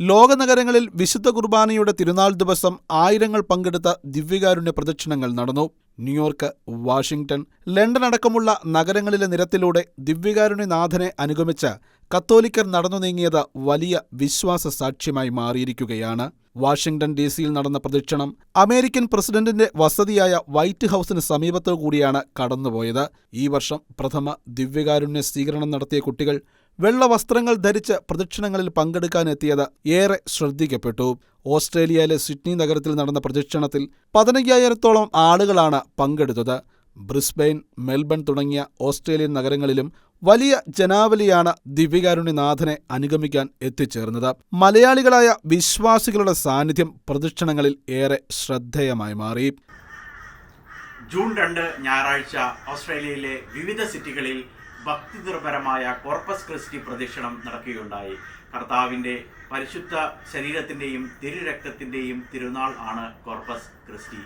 ലോകനഗരങ്ങളിൽ വിശുദ്ധ കുർബാനയുടെ തിരുനാൾ ദിവസം ആയിരങ്ങൾ പങ്കെടുത്ത ദിവ്യകാരുണ്യ പ്രദക്ഷിണങ്ങൾ നടന്നു. ന്യൂയോർക്ക് വാഷിംഗ്ടൺ ലണ്ടൻ അടക്കമുള്ള നഗരങ്ങളിലെ നിരത്തിലൂടെ ദിവ്യകാരുണ്യനാഥനെ അനുഗമിച്ച് കത്തോലിക്കർ നടന്നു നീങ്ങിയത് വലിയ വിശ്വാസ സാക്ഷ്യമായി മാറിയിരിക്കുകയാണ്. വാഷിംഗ്ടൺ ഡി സിയിൽ നടന്ന പ്രദക്ഷിണം അമേരിക്കൻ പ്രസിഡന്റിന്റെ വസതിയായ വൈറ്റ് ഹൌസിന് സമീപത്തു കൂടിയാണ് കടന്നുപോയത്. ഈ വർഷം പ്രഥമ ദിവ്യകാരുണ്യ സ്വീകരണം നടത്തിയ കുട്ടികൾ വെള്ള വസ്ത്രങ്ങൾ ധരിച്ച് പ്രദക്ഷിണങ്ങളിൽ പങ്കെടുക്കാനെത്തിയത് ഏറെ ശ്രദ്ധിക്കപ്പെട്ടു. ഓസ്ട്രേലിയയിലെ സിഡ്നി നഗരത്തിൽ നടന്ന പ്രദക്ഷിണത്തിൽ പതിനയ്യായിരത്തോളം ആളുകളാണ് പങ്കെടുത്തത്. ബ്രിസ്ബെയിൻ മെൽബൺ തുടങ്ങിയ ഓസ്ട്രേലിയൻ നഗരങ്ങളിലും വലിയ ജനാവലിയാണ് ദിവ്യകാരുണ്യനാഥനെ അനുഗമിക്കാൻ എത്തിച്ചേർന്നത്. മലയാളികളായ വിശ്വാസികളുടെ സാന്നിധ്യം പ്രദക്ഷിണങ്ങളിൽ ഏറെ ശ്രദ്ധേയമായി മാറി. ജൂൺ രണ്ട് ഞായറാഴ്ച ഓസ്ട്രേലിയയിലെ വിവിധ സിറ്റികളിൽ ഭക്തിനിർഭരമായ കോർപ്പസ് ക്രിസ്റ്റി പ്രദക്ഷിണം നടക്കുകയുണ്ടായി. കർത്താവിന്റെ പരിശുദ്ധ ശരീരത്തിന്റെയും തിരുരക്തത്തിന്റെയും തിരുനാൾ ആണ് കോർപ്പസ് ക്രിസ്റ്റി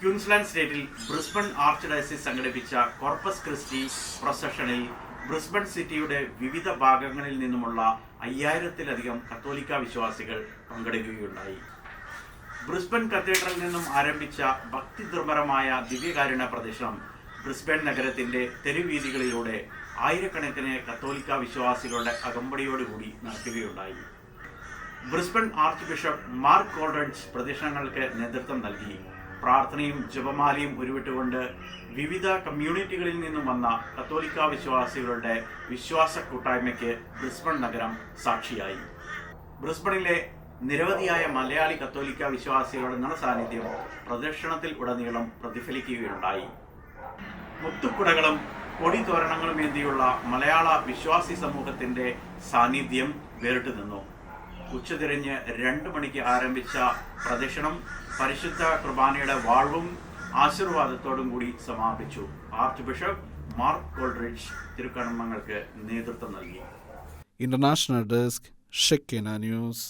ക്യൂൻസ്ലാൻഡ് സ്റ്റേറ്റിൽ ബ്രിസ്ബൺ ആർച്ച് സംഘടിപ്പിച്ച കോർപ്പസ് ക്രിസ്റ്റി പ്രൊസഷനിൽ ബ്രിസ്ബൺ സിറ്റിയുടെ വിവിധ ഭാഗങ്ങളിൽ നിന്നുമുള്ള അയ്യായിരത്തിലധികം കത്തോലിക്ക വിശ്വാസികൾ പങ്കെടുക്കുകയുണ്ടായി. ബ്രിസ്ബൺ കത്തീഡ്രലിൽ നിന്നും ആരംഭിച്ച ഭക്തി ദുർബലമായ ദിവ്യകാരുണ്യ പ്രദക്ഷിണം ബ്രിസ്ബൻ നഗരത്തിന്റെ തെരുവീതികളിലൂടെ ആയിരക്കണക്കിന് കത്തോലിക്ക വിശ്വാസികളുടെ അകമ്പടിയോടുകൂടി നടക്കുകയുണ്ടായി. ബ്രിസ്ബൻ ആർച്ച് ബിഷപ്പ് മാർക്ക് കോൾഡൻസ് പ്രദക്ഷിണങ്ങൾക്ക് നേതൃത്വം നൽകി. പ്രാർത്ഥനയും ജപമാലയും ഉരുവിട്ടുകൊണ്ട് വിവിധ കമ്മ്യൂണിറ്റികളിൽ നിന്നും വന്ന കത്തോലിക്ക വിശ്വാസികളുടെ വിശ്വാസ കൂട്ടായ്മയ്ക്ക് ബ്രിസ്ബൺ നഗരം സാക്ഷിയായി. ബ്രിസ്ബണിലെ നിരവധിയായ മലയാളി കത്തോലിക്ക വിശ്വാസികളുടെ നിറസാന്നിധ്യം പ്രദക്ഷിണത്തിൽ ഉടനീളം പ്രതിഫലിക്കുകയുണ്ടായി. മുത്തുക്കുടകളും കൊടിതോരണങ്ങളും ഏന്തിയുള്ള മലയാള വിശ്വാസി സമൂഹത്തിന്റെ സാന്നിധ്യം വേറിട്ടു നിന്നു. ഉച്ചതിരിഞ്ഞ് രണ്ട് മണിക്ക് ആരംഭിച്ച പ്രദക്ഷിണം പരിശുദ്ധ കുർബാനയുടെ വാഴ്വും ആശീർവാദത്തോടും കൂടി സമാപിച്ചു. ആർച്ച് ബിഷപ്പ് മാർക്ക് കോൾഡ്രിഡ്ജ് തിരുക്കർമ്മങ്ങൾക്ക് നേതൃത്വം നൽകി. International desk Shekinah news.